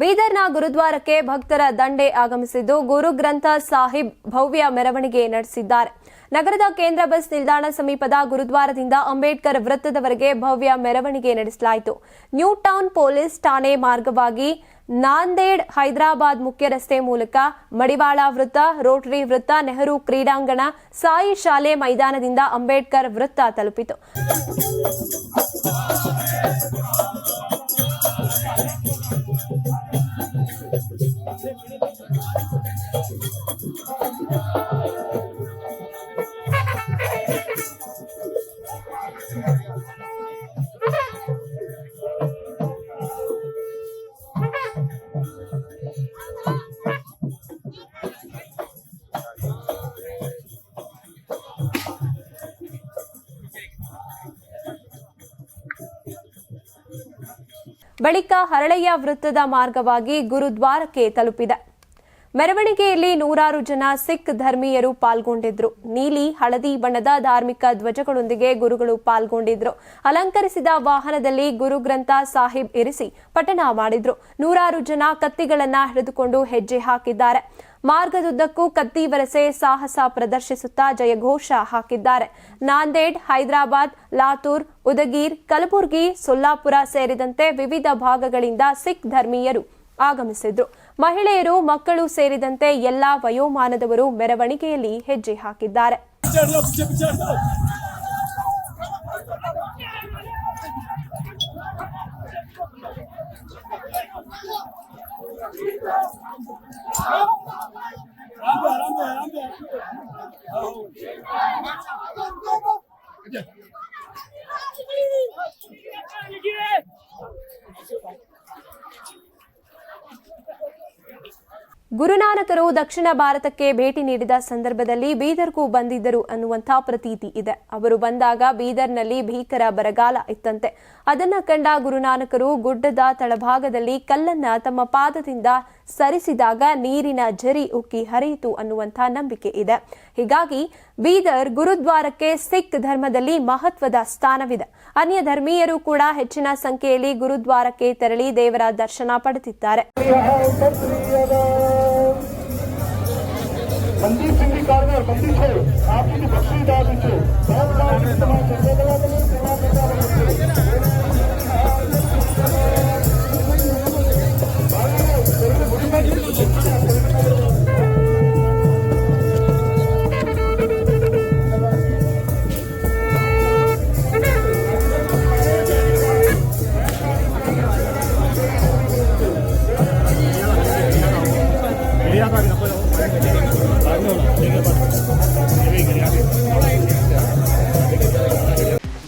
ಬೀದರ್ನ ಗುರುದ್ವಾರಕ್ಕೆ ಭಕ್ತರ ದಂಡೆ ಆಗಮಿಸಿದ್ದು ಗುರು ಗ್ರಂಥ ಸಾಹಿಬ್ ಭವ್ಯ ಮೆರವಣಿಗೆ ನಡೆಸಿದ್ದಾರೆ. ನಗರದ ಕೇಂದ್ರ ಬಸ್ ನಿಲ್ದಾಣ ಸಮೀಪದ ಗುರುದ್ವಾರದಿಂದ ಅಂಬೇಡ್ಕರ್ ವೃತ್ತದವರೆಗೆ ಭವ್ಯ ಮೆರವಣಿಗೆ ನಡೆಸಲಾಯಿತು. ನ್ಯೂ ಟೌನ್ ಪೊಲೀಸ್ ಠಾಣೆ ಮಾರ್ಗವಾಗಿ ನಾಂದೇಡ್ ಹೈದರಾಬಾದ್ ಮುಖ್ಯ ರಸ್ತೆ ಮೂಲಕ ಮಡಿವಾಳ ವೃತ್ತ, ರೋಟರಿ ವೃತ್ತ, ನೆಹರು ಕ್ರೀಡಾಂಗಣ, ಸಾಯಿ ಶಾಲೆ ಮೈದಾನದಿಂದ ಅಂಬೇಡ್ಕರ್ ವೃತ್ತ ತಲುಪಿತು. ಬಳಿಕ ಹರಳಯ್ಯ ವೃತ್ತದ ಮಾರ್ಗವಾಗಿ ಗುರುದ್ವಾರಕ್ಕೆ ತಲುಪಿದೆ. ಮೆರವಣಿಗೆಯಲ್ಲಿ ನೂರಾರು ಜನ ಸಿಖ್ ಧರ್ಮೀಯರು ಪಾಲ್ಗೊಂಡಿದ್ರು. ನೀಲಿ, ಹಳದಿ ಬಣ್ಣದ ಧಾರ್ಮಿಕ ಧ್ವಜಗಳೊಂದಿಗೆ ಗುರುಗಳು ಪಾಲ್ಗೊಂಡಿದ್ರು. ಅಲಂಕರಿಸಿದ ವಾಹನದಲ್ಲಿ ಗುರು ಗ್ರಂಥ ಸಾಹಿಬ್ ಇರಿಸಿ ಪಠಣ ಮಾಡಿದ್ರು. ನೂರಾರು ಜನ ಕತ್ತಿಗಳನ್ನ ಹಿಡಿದುಕೊಂಡು ಹೆಜ್ಜೆ ಹಾಕಿದ್ದಾರೆ. ಮಾರ್ಗದುದ್ದಕ್ಕೂ ಕತ್ತಿ ವರಸೆ ಸಾಹಸ ಪ್ರದರ್ಶಿಸುತ್ತಾ ಜಯಘೋಷ ಹಾಕಿದ್ದಾರೆ. ನಾಂದೇಡ್, ಹೈದರಾಬಾದ್, ಲಾತೂರ್, ಉದಗೀರ್, ಕಲಬುರ್ಗಿ, ಸೊಲ್ಲಾಪುರ ಸೇರಿದಂತೆ ವಿವಿಧ ಭಾಗಗಳಿಂದ ಸಿಖ್ ಧರ್ಮೀಯರು ಆಗಮಿಸಿದ್ರು. ಮಹಿಳೆಯರು, ಮಕ್ಕಳು ಸೇರಿದಂತೆ ಎಲ್ಲಾ ವಯೋಮಾನದವರು ಮೆರವಣಿಗೆಯಲ್ಲಿ ಹೆಜ್ಜೆ ಹಾಕಿದ್ದಾರೆ. ಗುರುನಾನಕರು ದಕ್ಷಿಣ ಭಾರತಕ್ಕೆ ಭೇಟಿ ನೀಡಿದ ಸಂದರ್ಭದಲ್ಲಿ ಬೀದರ್ಗೂ ಬಂದಿದ್ದರು ಅನ್ನುವಂಥ ಪ್ರತೀತಿ ಇದೆ. ಅವರು ಬಂದಾಗ ಬೀದರ್ನಲ್ಲಿ ಭೀಕರ ಬರಗಾಲ ಇತ್ತಂತೆ. ಅದನ್ನ ಕಂಡ ಗುರುನಾನಕರು ಗುಡ್ಡದ ತಳಭಾಗದಲ್ಲಿ ಕಲ್ಲನ್ನ ತಮ್ಮ ಪಾದದಿಂದ ಸರಿಸಿದಾಗ ನೀರಿನ ಜರಿ ಉಕ್ಕಿ ಹರಿಯಿತು ಅನ್ನುವಂಥ ನಂಬಿಕೆ ಇದೆ. ಹೀಗಾಗಿ ಬೀದರ್ ಗುರುದ್ವಾರಕ್ಕೆ ಸಿಖ್ ಧರ್ಮದಲ್ಲಿ ಮಹತ್ವದ ಸ್ಥಾನವಿದೆ. ಅನ್ಯ ಧರ್ಮೀಯರು ಕೂಡ ಹೆಚ್ಚಿನ ಸಂಖ್ಯೆಯಲ್ಲಿ ಗುರುದ್ವಾರಕ್ಕೆ ತೆರಳಿ ದೇವರ ದರ್ಶನ ಪಡೆದಿದ್ದಾರೆ. मंदिर सिंह कारगर मंदिर है आपकी जो बख्शी दादी है बहुत सारे इस्तेमाल